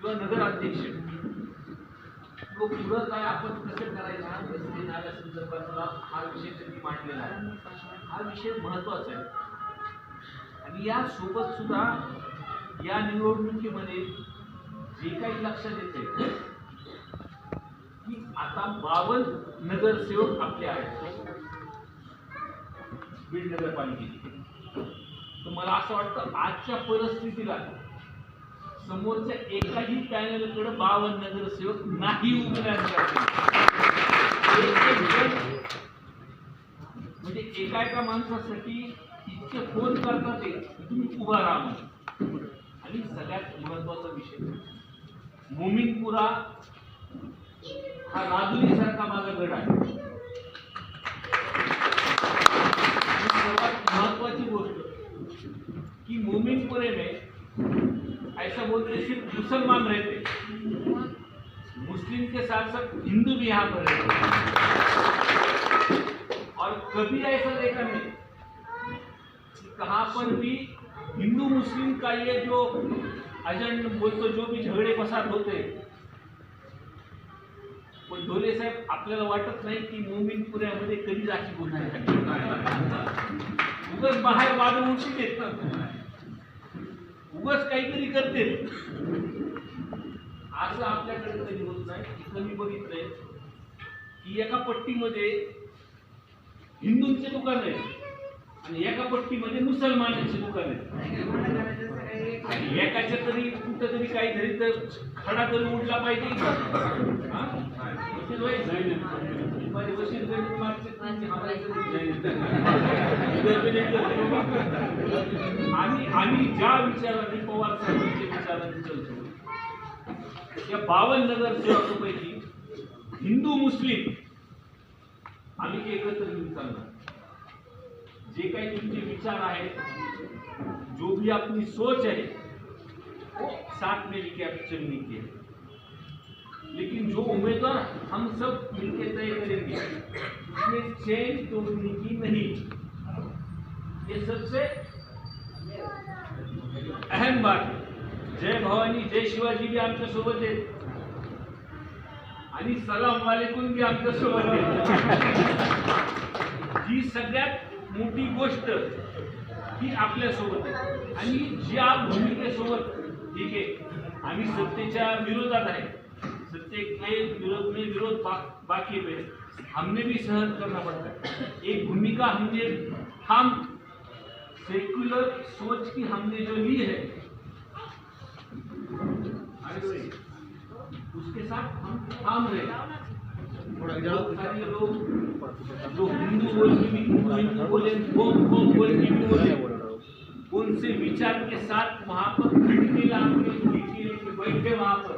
किंवा नगराध्यक्ष किंवा पुढं काय आपण कसं करायचं रस्ते नाल्या संदर्भातला हा विषय त्यांनी मांडलेला आहे? हा विषय महत्त्वाचा आहे. आणि या सोबत सुद्धा या निवडणुकीमध्ये जे काही लक्षात येते की आता बावन नगरसेवक आपले आहेत. बीड नगरपालिकेचे. तर मला असं वाटतं आजच्या परिस्थितीला समोरच्या एकाही पॅनलकडे बावन्न नगरसेवक नाही उभे म्हणजे एका एका माणसासाठी इतके फोन करतात ते तुम्ही उभा राहा आणि सगळ्यात महत्त्वाचा विषय मोमीनपुरा हा राजुरीसारखा माझा गड आहे. सर्वात महत्वाची गोष्ट की मोमिनपुरे में ऐसा बोलते सिर्फ मुसलमान रहते मुस्लिम के साथ साथ हिंदू भी यहाँ पर रहते और कभी ऐसा देखा नहीं। कि कहाँ पर भी हिंदू मुस्लिम का ये जो अजंड बोलतो जो भी झगडे पसार होते पण ढोले साहेब आपल्याला वाटत नाही की मोमीनपुऱ्यामध्ये कधीच अशी गोष्ट झाली उगाच बाहेर वाद उलटी देत ना उगाच काहीतरी करते. असं आपल्याकडे कधी होत नाही. इथं मी बघितलंय. की एका पट्टीमध्ये हिंदूंचे दुकान आहे. आणि एका पट्टीमध्ये मुसलमानांचे दुकान आहे. एकाच्या तरी कुठं तरी काहीतरी तर खडा तरी उडला पाहिजे हा? माझे गणित आणि आम्ही ज्या विचाराने पवार साहेबांच्या विचाराने चलतो या बावन्न नगरसेवकापैकी हिंदू मुस्लिम आम्ही एकत्र घेऊन चालणार जे काही तुमचे विचार आहेत जो भी आपली सोच है वो हो, साथ में लेके आप चलने की लेकिन जो उम्मीदवार हम सब मिलकर तय करेंगे उसमें चेंज तोड़ने की नहीं. ये सबसे अहम बात जय भवानी जय शिवाजी भी आमच्यासोबत आहेत आणि सलाम वालेकुम बी आमच्यासोबत आहेत ही सगळ्यात मोठी गोष्ट ही आपल्यासोबत आहे. आणि ज्या भूमिकेसोबत ठीक आहे आम्ही सत्तेच्या विरोधात आहे. सत्ते के विरोध में विरोध बा, बाकी है हमने भी सहन करना पड़ता है एक भूमिका हमने हम सेक्युलर सोच की हमने जो ली है उसके साथ हम थाम रहे सारे लोग जो हिंदू बोल के भी हिंदू हिंदू बोले बोम बोम बोल के भी बोले उनसे विचार के साथ वहाँ पर लाके खिड़की लेके बैठे वहाँ पर।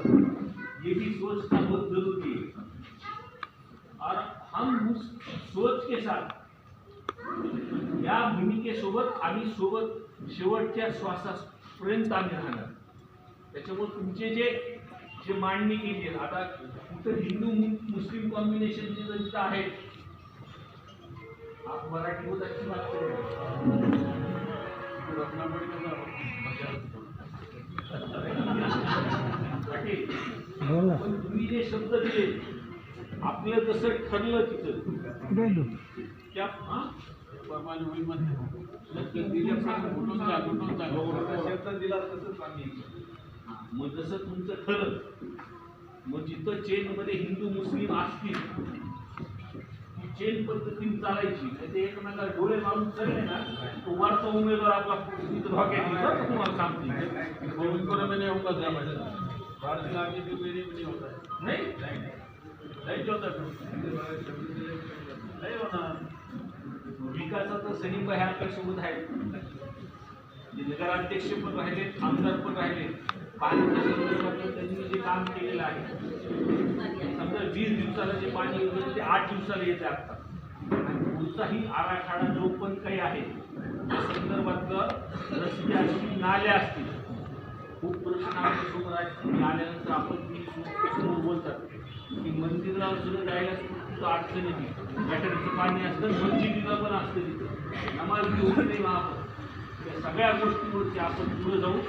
ये भी सोचना बहुत ज़रूरी है। और हम उस सोच के साथ या भूमिकेसोबत आम्ही सोबत शेवटच्या श्वासापर्यंत आम्ही राहणार. त्याच्यामुळे तुमचे जे जे मांडणी केली आहे आता कुठं हिंदू मुस्लिम कॉम्बिनेशनची जर इथं आहे आप मराठी बहुत अच्छी बात कर रहे पाटील, पण तुम्ही जे शब्द दिले आपलं जसं ठरलं तिथं त्या हा? दिला तसंच आम्ही हा, मग जसं तुमचं ठरलं मग जिथं चेन मध्ये हिंदू मुस्लिम असतील ती चेन पद्धतीने चालायची. नाही ते एकमेकाला डोळे मारून चालले ना तो वरचा उमेदवार आपला तुम्हाला सांगतो. नाही नाही होतं नाही? होणार विकासाचा सलीम भाई आहेत. सोबत नगराध्यक्ष पण राहिले आमदार पण राहिले. पाणी त्यांनी जे काम केलेलं आहे. समजा वीस दिवसाला जे पाणी येतं ते आठ दिवसाला येते आता. आणि पुढचाही आराखडा जो पण काही आहे त्या संदर्भातलं रस्ते असतील नाल्या असतील. खूप प्रश्न आमच्यासमोर आहेत. आल्यानंतर आपण समोर बोलतात की मंदिराला सुद्धा जायला खूप अडचण येते. गटारीचं पाणी असतं मंदिरीला पण असतं तिथं. नमाज बी नाही महापण या सगळ्या गोष्टीवरती आपण पुढे जाऊ.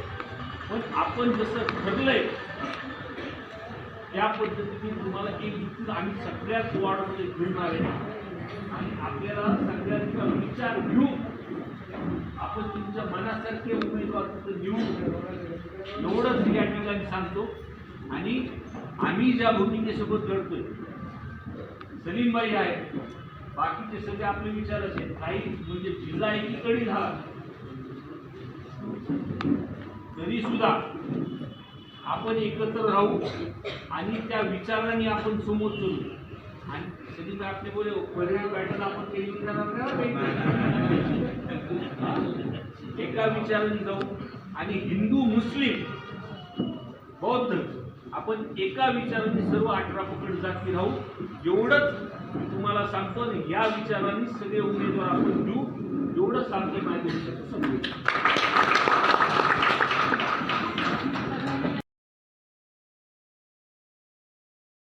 पण आपण जसं ठरलंय त्या पद्धतीने तुम्हाला एक युक्ती आम्ही सगळ्याच वॉर्डमध्ये फिरणार आहे आणि आपल्याला सगळ्यांचा विचार घेऊन आपण तुमच्या मनासारखे उमेदवार तिथं एवढंच मी या ठिकाणी सांगतो. आणि आम्ही ज्या भूमिकेसोबत घडतोय सलीमबाई आहे बाकीचे सगळे आपले विचार असे काही म्हणजे जिल्हा एकीकडे झाला तरी सुद्धा आपण एकत्र राहू आणि त्या विचारांनी आपण समोर चलू. आणि सलीमबाई आपले बोले हो, पहिले पॅटर्न आपण काही विचारांना एका विचाराने जाऊ. आणि हिंदू मुस्लिम बौद्ध आपण एका विचाराने सर्व अठरा पकड जाती राहू. एवढंच तुम्हाला सांगतो आणि या विचाराने सगळे उमेदवार आपण देऊ. एवढंच सांगते माझ्या भविष्याचं समजून